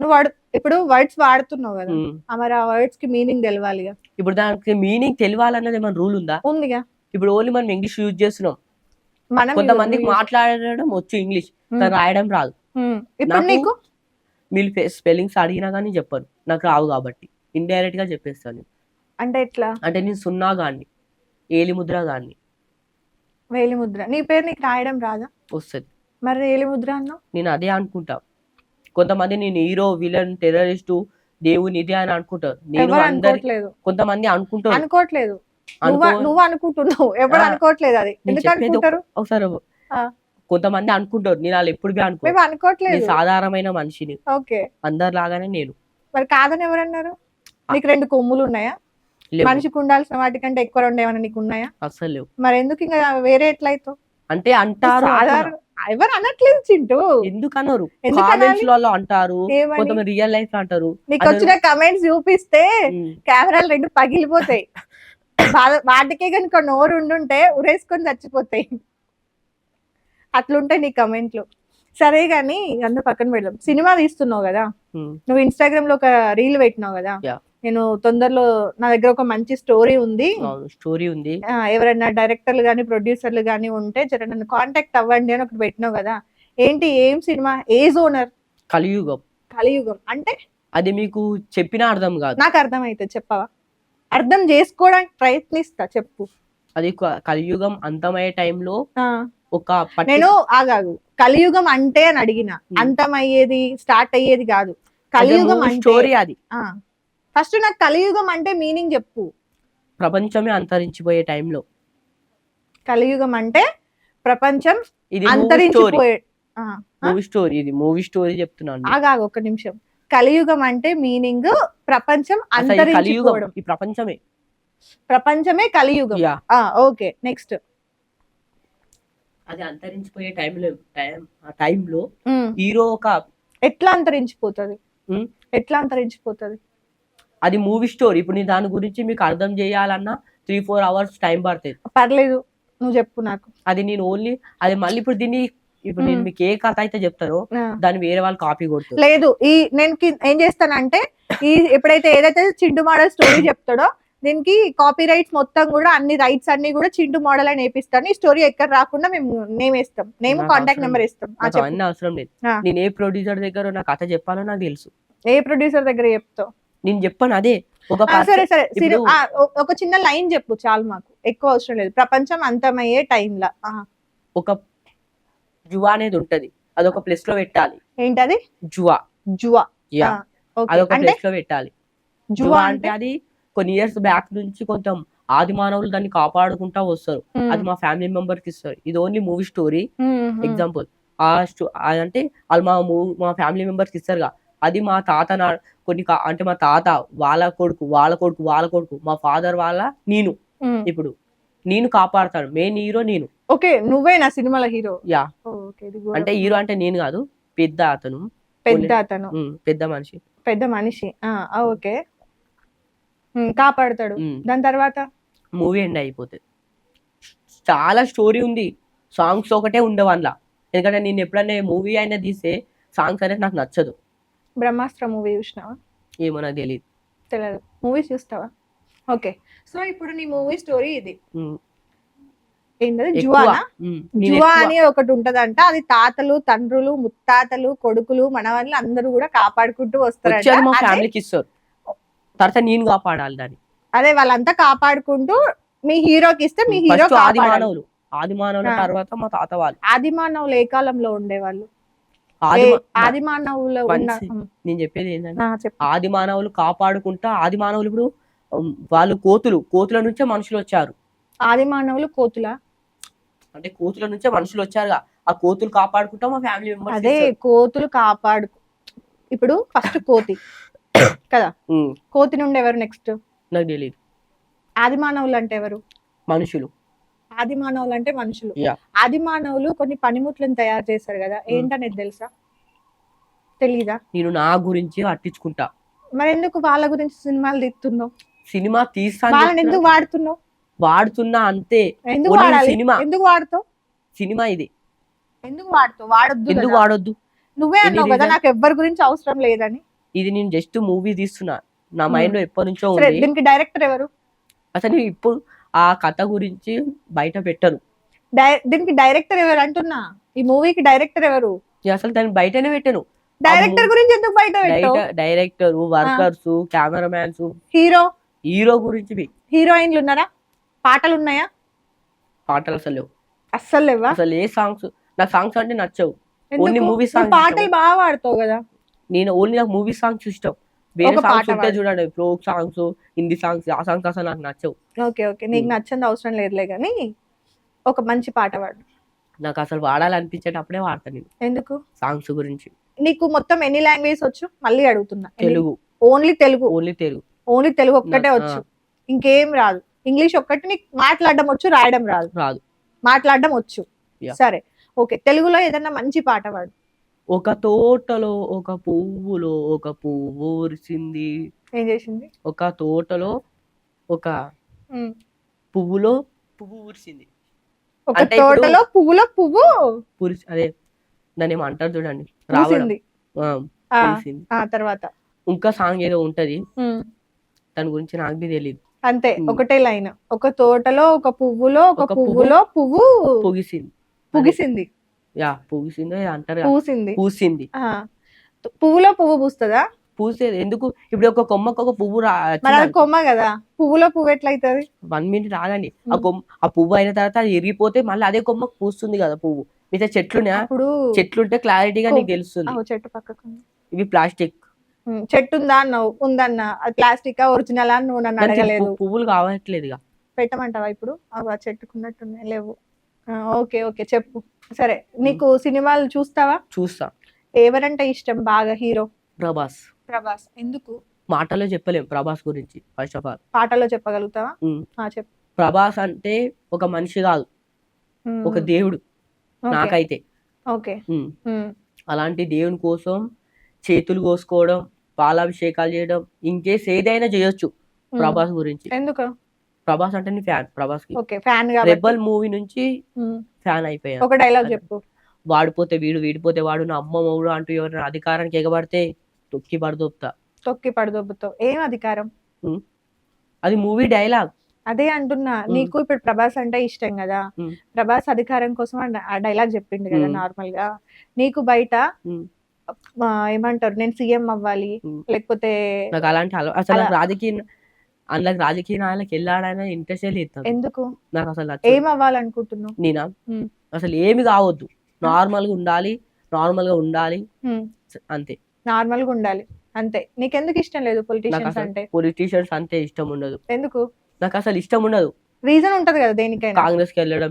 నువ్వు వాడు ఇప్పుడు వర్డ్స్ వాడుతున్నావు కదా. మరి ఆ వర్డ్స్కి మీనింగ్ తెలవాలిగా. ఇప్పుడు దానికి మీనింగ్ తెలియాలన్నది ఏమైనా రూల్ ఉందా? ఉందిగా. ఇప్పుడు ఓన్లీ మనం ఇంగ్లీష్ యూజ్ చేస్తున్నాం. మనం కొంతమందికి మాట్లాడడం వచ్చు ఇంగ్లీష్ కానీ రాయడం రాదు. ఇప్పుడు నాకు మీరు స్పెల్లింగ్స్ అడిగినా కానీ చెప్పను. నాకు రావు కాబట్టి. ఇండైరెక్ట్గా చెప్పేస్తాను అంటే ఎట్లా? అంటే నేను సున్నా గాన్ని. ఏలి ముద్ర గాన్ని. వేలి ముద్ర నీ పేరు నీకు రాయడం రాదా? వస్తుంది. మరి వేలి ముద్ర అన్నావు? నేను అదే అనుకుంటా. కొంతమంది నేను హీరో విలన్ టెర్రరిస్ట్ దేవుని ఇదే అని అనుకుంటారు. నేను అందరి కొంతమంది అనుకుంటారు. అనుకోవట్లేదు నువ్వు అనుకో- నువ్వు అనుకుంటున్నావు. ఎవరు అనుకోవట్లేదు అది. ఒకసారి. కొంతమంది అనుకుంటారు. నేను వాళ్ళు ఎప్పుడు అనుకోవట్లేదు సాధారణమైన మనిషిని. ఓకే. అందరిలాగానే నేను. మరి కాదని ఎవరన్నారు? నీకు రెండు కొమ్ములు ఉన్నాయా. మనిషికి ఉండాల్సిన వాటికంటే ఎక్కువ రెండు ఏమైనా నీకు ఉన్నాయా? అస్సలు లేవు. మరి ఎందుకు ఇంకా వేరే ఎట్లయితావు? అంటే అంటారు ఎవరు అనట్లేదు చింటూ. ఎందుకు కామెంట్స్ అనాలి? లలో అంటారు కొంతమంది రియల్ లైఫ్లో అంటారు. నీకు వచ్చిన కమెంట్స్ చూపిస్తే కెమెరాలు రెండు పగిలిపోతాయి. వాటికే కనుక నోరు ఉండుంటే ఉరేసుకొని చచ్చిపోతాయి. అట్లుంటాయి నీ కమెంట్లు సరే గాని అందరూ పక్కన పెడదాం. సినిమా తీస్తున్నావు కదా? నువ్వు ఇన్స్టాగ్రామ్లో ఒక రీల్ పెట్టినావు కదా. నేను తొందరలో నా దగ్గర ఒక మంచి స్టోరీ ఉంది. స్టోరీ ఉంది. ఎవరైనా డైరెక్టర్లు కానీ ప్రొడ్యూసర్లు కానీ ఉంటే జర నన్ను కాంటాక్ట్ అవ్వండి అని ఒకటి పెట్టినావు కదా. ఏంటి ఏం సినిమా? ఏ జోనర్? కలియుగం. కలియుగం. అంటే? అది మీకు చెప్పినా అర్థం కాదు. నాకు అర్థమైతే చెప్పవా? అర్థం చేసుకోవడానికి ప్రయత్నిస్తా చెప్పు. అది కలియుగం అంతమయ్యే టైంలో ఒక నేను ఆగాగు. కలియుగం అంటే అని అడిగిన. అంతం అయ్యేది స్టార్ట్ అయ్యేది కాదు. కలియుగం స్టోరీ అది. ఫస్ట్ నాకు కలియుగం అంటే మీనింగ్ చెప్పు. ప్రపంచమే అంతరించిపోయే టైంలో. కలియుగం అంటే ప్రపంచం ఇది అంతరించిపోయే? మూవీ స్టోరీ ఇది మూవీ స్టోరీ చెప్తున్నాను ఆగాగు ఒక నిమిషం. కలియుగం అంటే మీనింగ్ ప్రపంచం అంతరించిపోవడం. ఈ ప్రపంచమే. ప్రపంచమే కలియుగం. Okay next. అది అంతరించిపోయే టైంలో టైం ఆ టైంలో హీరో ఒక ఎట్లా అంతరించిపోతది. ఎట్లా అంతరించిపోతది? అది మూవీ స్టోరీ. ఇప్పుడు నేను దాని గురించి మీకు అర్థం చేయాలన్నా త్రీ ఫోర్ అవర్స్ టైం పడుతుంది. పర్లేదు నువ్వు చెప్పు నాకు. అది నేను ఓన్లీ అది మళ్ళీ ఇప్పుడు దీన్ని ఇప్పుడు నేను. మీకు ఏ కథ అయితే చెప్తారో. దాన్ని వేరే వాళ్ళు కాపీ కొడుతారు. లేదు ఈ నేను ఏం చేస్తానంటే ఈ ఎప్పుడైతే ఏదైతే చిండు మోడల్ స్టోరీ చెప్తాడో దీనికి కాపీ రైట్స్ మొత్తం కూడా అన్ని రైట్స్ అన్ని కూడా చిండు మోడల్ అని వేపిస్తాను. ఈ స్టోరీ ఎక్కడ రాకుండా మేము నేమ్ వేస్తాం. నేమ్ కాంటాక్ట్ నెంబర్ ఇస్తాం. అవన్నీ అవసరం లేదు. నేను ఏ ప్రొడ్యూసర్ దగ్గర నా కథ చెప్పాలో నాకు తెలుసు. ఏ ప్రొడ్యూసర్ దగ్గర చెప్తావు? నేను చెప్పాను అదే. ఒక సరే సరే. ఒక చిన్న లైన్ చెప్పు చాలు మాకు. ఎక్కువ అవసరం లేదు. ప్రపంచం అంతమయ్యే టైంలో. ఒక జువా అనేది ఉంటది. అదొక ప్లేస్లో పెట్టాలి. ఏంటది? జువా. జువా. యా. అదొక ప్లేస్లో పెట్టాలి. జువా అంటే? అది కొన్ని ఇయర్స్ బ్యాక్ నుంచి కొంచెం ఆది మానవులు దాన్ని కాపాడుకుంటా వస్తారు. అది మా ఫ్యామిలీ మెంబర్కి ఇస్తారు. ఇది ఓన్లీ మూవీ స్టోరీ. ఎగ్జాంపుల్ ఆ అంటే వాళ్ళు మా మూవీ మా ఫ్యామిలీ మెంబర్స్కి ఇస్తారుగా అది మా తాత నా కొన్ని అంటే మా తాత వాళ్ళ కొడుకు వాళ్ళ కొడుకు వాళ్ళ కొడుకు మా ఫాదర్ వాళ్ళ నేను. ఇప్పుడు నేను కాపాడతాను. మెయిన్ హీరో నేను. ఓకే నువ్వే నా సినిమాలో హీరో? యా. అంటే హీరో అంటే నేను కాదు పెద్ద అతను. పెద్ద అతను. పెద్ద మనిషి. పెద్ద మనిషి. ఓకే. కాపాడుతాడు. దాని తర్వాత? మూవీ ఎండ్ అయిపోతుంది చాలా స్టోరీ ఉంది. సాంగ్స్ ఒకటే ఉండవు అందులో. ఎందుకంటే నేను ఎప్పుడైనా మూవీ అయినా తీస్తే సాంగ్స్ అనేది నాకు నచ్చదు. బ్రహ్మాస్త్ర మూవీ చూసినావా? ఏమో నాకు తెలియదు తెలియదు మూవీస్ చూస్తావా? ఓకే సో ఇప్పుడు నీ మూవీ స్టోరీ ఇది. ఏంటది? జువానా జువా అని ఒకటి ఉంటదంట. అది తాతలు తండ్రులు ముత్తాతలు కొడుకులు మనవాళ్ళు అందరూ కూడా కాపాడుకుంటూ ఫ్యామిలీకి ఇస్తారు. తర్వాత నేను కాపాడాలి దాన్ని. అదే వాళ్ళంతా కాపాడుకుంటూ మీ హీరోకి ఇస్తే మీ హీరో ఫస్ట్ ఆది కాపాడాలి. మానవులు. ఆది మానవుల ఆ. తర్వాత మా తాత వాళ్ళు. ఆది మానవులు ఏ కాలంలో ఉండేవాళ్ళు? ఆది మానవులు నేను చెప్పేది ఏంటంటే ఆది మానవులు కాపాడుకుంటా ఆది మానవులు ఇప్పుడు వాళ్ళు కోతులు కోతుల నుంచే మనుషులు వచ్చారు. ఆది మానవులు కోతుల? అంటే కోతుల నుంచే మనుషులు వచ్చారుగా. ఆ కోతులు కాపాడుకుంటా మా ఫ్యామిలీ మెంబర్స్ అదే కోతులు కాపాడు ఇప్పుడు ఫస్ట్ కోతి. కదా? కోతి నుండి ఎవరు నెక్స్ట్ నాకు తెలియదు ఆది మానవులు అంటే ఎవరు? మనుషులు. ఆది మానవులు అంటే మనుషులు. ఆది మానవులు కొన్ని పనిముట్లను తయారు చేశారు కదా. ఏంటనేది తెలుసా? తెలీదా? నేను నా గురించి పట్టించుకుంటా. మరి ఎందుకు వాళ్ళ గురించి సినిమాలు తీస్తున్నావు? సినిమా తీస్తాను ఎందుకు వాడుతున్నావు? వాడుతున్నా అంతే. ఎందుకు సినిమా. ఎందుకు వాడుతావు? సినిమా ఇది. ఎందుకు వాడుతావు? వాడొద్దు ఎందుకు. వాడొద్దు? నువ్వే అన్నావు కదా? నాకు ఎవ్వరి గురించి అవసరం లేదని. ఇది నేను జస్ట్ మూవీ తీస్తున్నా. నా. మైండ్లో ఎప్పటి నుంచో దీనికి డైరెక్టర్ ఎవరు? అసలు ఇప్పుడు ఆ కథ గురించి బయట పెట్టను డై- దీనికి డైరెక్టర్ ఎవరు అంటున్నా? ఈ మూవీకి డైరెక్టర్ ఎవరు? అసలు దాన్ని బయటనే పెట్టను డైరెక్టర్ గురించి ఎందుకు బయట director workers cameramen hero? Hero గురించి హీరోయిన్లు ఉన్నారా? పాటలు ఉన్నాయా పాటలు అసలు లేవు. అస్సలు లేవా? అసలు ఏ సాంగ్స్ నాకు సాంగ్స్ అంటే నచ్చవు? ఓన్లీ మూవీ సాంగ్స్ పాటలు బాగా పాడతావు కదా. నేను ఓన్లీ నాకు మూవీ సాంగ్స్ ఇష్టం. వేరే సాంగ్స్ ఉంటే. చూడండి ఫోక్ సాంగ్స్ హిందీ సాంగ్స్ ఆ సాంగ్స్ అసలు నాకు నచ్చవు. Okay okay. నీకు Hmm. నచ్చంది అవసరం లేదులే కానీ ఒక మంచి పాట పాడు నాకు అసలు వాడాలనిపించేటప్పుడే వాడతాను నేను. ఎందుకు? సాంగ్స్ గురించి. నీకు మొత్తం ఎన్ని లాంగ్వేజ్ వచ్చు? మళ్ళీ అడుగుతున్నా. Telugu. Only Telugu. Only Telugu. Only Telugu ఒక్కటే వచ్చు. ఇంకేం రాదు. ఇంగ్లీష్ ఒక్కటి నీకు మాట్లాడడం వచ్చు రాయడం రాదు. రాదు. మాట్లాడడం వచ్చు. సరే. ఓకే తెలుగులో ఏదన్నా మంచి పాట పాడు ఒక తోటలో ఒక పువ్వులో ఒక పువ్వు ఉరిసింది. ఏం చేసింది? ఒక తోటలో ఒక. పువ్వులో పువ్వు ఉరిసింది. ఒక అంటే ఇప్పుడు- తోటలో పువ్వులో పువ్వు? పురి అదే దాన్ని ఏమో అంటారు చూడండి? రావడం. పూసింది ఆ, ఆ, పురిసింది. ఆ తర్వాత. ఇంకా సాంగ్ ఏదో ఉంటది. ఉమ్. దాని గురించి నాకు బి తెలియదు అంతే ఉమ్. ఒకటే లైన్. ఒక తోటలో ఒక పువ్వులో ఒక ఒక పువ్వు- పువ్వులో పువ్వు పొగిసింది. పుగిసింది. యా పొగిసిందో ఏదో అంటారు. పూసింది. పూసింది. పువ్వులో పువ్వు పూస్తుందా? పూసేది. ఎందుకు? ఇప్పుడు ఒక కొమ్మకు ఒక పువ్వు రా కొమ్మ కదా. పువ్వులో పువ్వు ఎట్లయితది? వన్ మినిట్ ఆగండి ఆ. కొమ్మ ఆ పువ్వు అయిన తర్వాత అది ఎరిగిపోతే మళ్ళీ అదే కొమ్మకు పూస్తుంది కదా పువ్వు. మిగతా చెట్లున్నా అప్పుడు చెట్లుంటే క్లారిటీగా నీకు తెలుస్తుంది. చెట్టు పక్కకు. ఇవి ప్లాస్టిక్. చెట్టు ఉందా అన్నావు? ఉందన్నా. అది ప్లాస్టిక్ ఒరిజినల్ అని నువ్వు నన్ను అడగలేదు. పువ్వులు కావట్లేదు పెట్టమంటావా ఇప్పుడు? అవి ఆ చెట్టుకున్నట్టున్నాయి. లేవు. ఓకే ఓకే చెప్పు. సరే నీకు సినిమాలు చూస్తావా? చూస్తా. ఎవరంటే ఇష్టం బాగా హీరో? ప్రభాస్. ప్రభాస్. ఎందుకు? మాటలో చెప్పలేం ప్రభాస్ గురించి ఫస్ట్ ఆఫ్ ఆల్ పాటలో చెప్పగలుగుతావా. ఆ, చెప్పు. ప్రభాస్ అంటే ఒక మనిషి కాదు ఒక దేవుడు ఓకే, నాకైతే. ఓకే. ఉమ్. ఉమ్, అలాంటి దేవుని కోసం చేతులు కోసుకోవడం పాలాభిషేకాలు చేయడం ఇంకేస్ ఏదైనా చేయొచ్చు. ప్రభాస్ గురించి. ఎందుకు? ప్రభాస్ అంటే ఫ్యాన్ ప్రభాస్కి ఓకే ఫ్యాన్ రెబల్ మూవీ నుంచి ఫ్యాన్ అయిపోయాను. ఒక డైలాగ్ చెప్పు. వాడిపోతే వీడు వీడిపోతే వాడు నా అమ్మ మొగుడు అంటూ ఎవరైనా అధికారానికి ఎగబడితే తొక్కి పడదొప్తా తొక్కి పడదొబ్బుతో ఏం అధికారం? అది మూవీ డైలాగ్. అదే అంటున్నా. నీకు ఇప్పుడు ప్రభాస్ అంటే ఇష్టం కదా. ప్రభాస్ అధికారం కోసం ఆ డైలాగ్ చెప్పిండు కదా. నార్మల్గా నీకు బయట ఏమంటారు? నేను సీఎం అవ్వాలి. లేకపోతే నాకు అలాంటి అసలు రాజకీయ అందులోకి రాజకీయ నాయకులకు వెళ్ళాడైనా ఇంట్రెస్ట్ లేదు. ఎందుకు? నాకు అసలు. ఏం అవ్వాలనుకుంటున్నావు? నేనా. అసలు ఏమి కావద్దు. నార్మల్గా ఉండాలి. నార్మల్గా ఉండాలి అంతే. నార్మల్గా ఉండాలి. అంతే. నీకెందుకు ఇష్టం లేదు పొలిటీషియన్స్ అంటే? పొలిటీషియన్స్ అంతే ఇష్టం ఉండదు. ఎందుకు? నాకు అసలు ఇష్టం ఉండదు. రీజన్ ఉంటది కదా దేనికైనా. కాంగ్రెస్కి వెళ్ళడం.